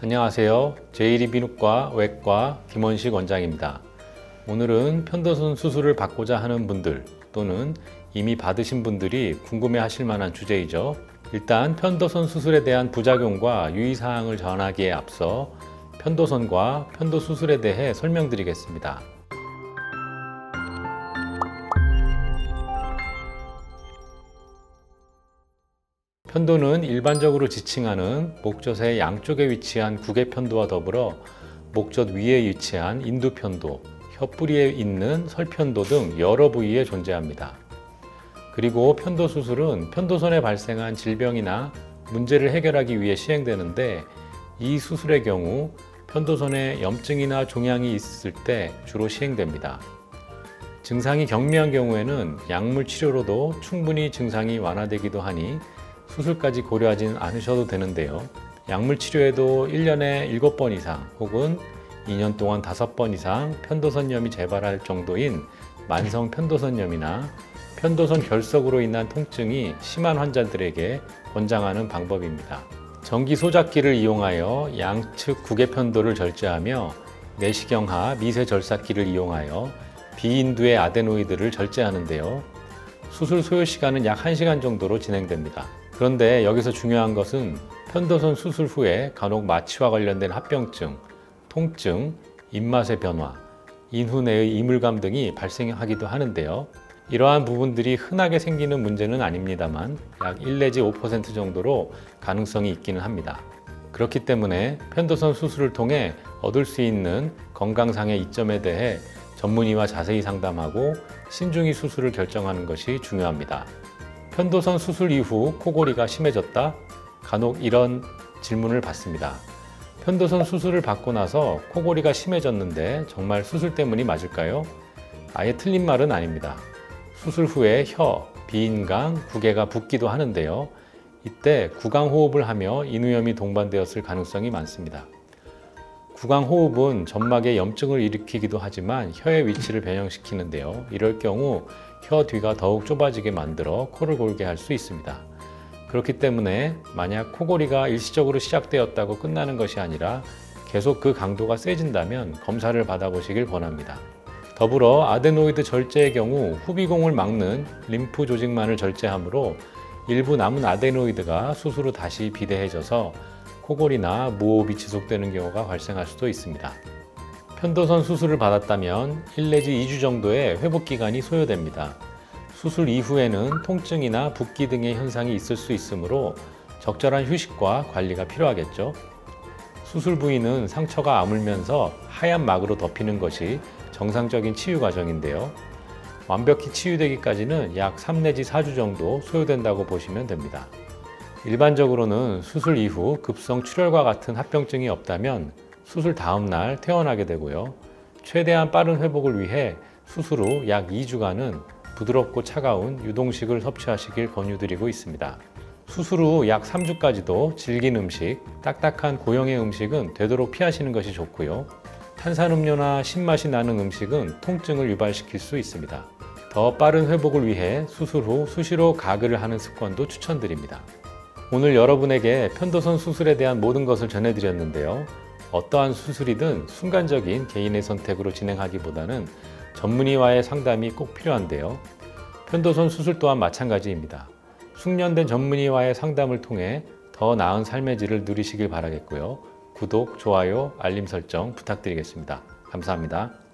안녕하세요. 제1이 비누과 외과 김원식 원장입니다. 오늘은 편도선 수술을 받고자 하는 분들 또는 이미 받으신 분들이 궁금해 하실 만한 주제이죠. 일단 편도선 수술에 대한 부작용과 유의사항을 전하기에 앞서 편도선과 편도 수술에 대해 설명드리겠습니다. 편도는 일반적으로 지칭하는 목젖의 양쪽에 위치한 구개편도와 더불어 목젖 위에 위치한 인두편도, 혀뿌리에 있는 설편도 등 여러 부위에 존재합니다. 그리고 편도 수술은 편도선에 발생한 질병이나 문제를 해결하기 위해 시행되는데 이 수술의 경우 편도선에 염증이나 종양이 있을 때 주로 시행됩니다. 증상이 경미한 경우에는 약물 치료로도 충분히 증상이 완화되기도 하니 수술까지 고려하진 않으셔도 되는데요. 약물 치료에도 1년에 7번 이상 혹은 2년 동안 5번 이상 편도선염이 재발할 정도인 만성 편도선염이나 편도선 결석으로 인한 통증이 심한 환자들에게 권장하는 방법입니다. 전기 소작기를 이용하여 양측 구개편도를 절제하며 내시경하 미세 절삭기를 이용하여 비인두의 아데노이드를 절제하는데요. 수술 소요 시간은 약 1시간 정도로 진행됩니다. 그런데 여기서 중요한 것은 편도선 수술 후에 간혹 마취와 관련된 합병증, 통증, 입맛의 변화, 인후 내의 이물감 등이 발생하기도 하는데요. 이러한 부분들이 흔하게 생기는 문제는 아닙니다만 약 1 내지 5% 정도로 가능성이 있기는 합니다. 그렇기 때문에 편도선 수술을 통해 얻을 수 있는 건강상의 이점에 대해 전문의와 자세히 상담하고 신중히 수술을 결정하는 것이 중요합니다. 편도선 수술 이후 코골이가 심해졌다? 간혹 이런 질문을 받습니다. 편도선 수술을 받고 나서 코골이가 심해졌는데 정말 수술 때문이 맞을까요? 아예 틀린 말은 아닙니다. 수술 후에 혀, 비인강, 구개가 붓기도 하는데요. 이때 구강호흡을 하며 인후염이 동반되었을 가능성이 많습니다. 구강호흡은 점막에 염증을 일으키기도 하지만 혀의 위치를 변형시키는데요. 이럴 경우 혀 뒤가 더욱 좁아지게 만들어 코를 골게 할 수 있습니다. 그렇기 때문에 만약 코골이가 일시적으로 시작되었다고 끝나는 것이 아니라 계속 그 강도가 세진다면 검사를 받아보시길 권합니다. 더불어 아데노이드 절제의 경우 후비공을 막는 림프 조직만을 절제하므로 일부 남은 아데노이드가 수술 후 다시 비대해져서 코골이나 무호흡이 지속되는 경우가 발생할 수도 있습니다. 편도선 수술을 받았다면 1 내지 2주 정도의 회복 기간이 소요됩니다. 수술 이후에는 통증이나 붓기 등의 현상이 있을 수 있으므로 적절한 휴식과 관리가 필요하겠죠. 수술 부위는 상처가 아물면서 하얀 막으로 덮이는 것이 정상적인 치유 과정인데요. 완벽히 치유되기까지는 약 3 내지 4주 정도 소요된다고 보시면 됩니다. 일반적으로는 수술 이후 급성 출혈과 같은 합병증이 없다면 수술 다음 날 퇴원하게 되고요. 최대한 빠른 회복을 위해 수술 후 약 2주간은 부드럽고 차가운 유동식을 섭취하시길 권유드리고 있습니다. 수술 후 약 3주까지도 질긴 음식, 딱딱한 고형의 음식은 되도록 피하시는 것이 좋고요. 탄산음료나 신맛이 나는 음식은 통증을 유발시킬 수 있습니다. 더 빠른 회복을 위해 수술 후 수시로 가글을 하는 습관도 추천드립니다. 오늘 여러분에게 편도선 수술에 대한 모든 것을 전해드렸는데요. 어떠한 수술이든 순간적인 개인의 선택으로 진행하기보다는 전문의와의 상담이 꼭 필요한데요. 편도선 수술 또한 마찬가지입니다. 숙련된 전문의와의 상담을 통해 더 나은 삶의 질을 누리시길 바라겠고요. 구독, 좋아요, 알림 설정 부탁드리겠습니다. 감사합니다.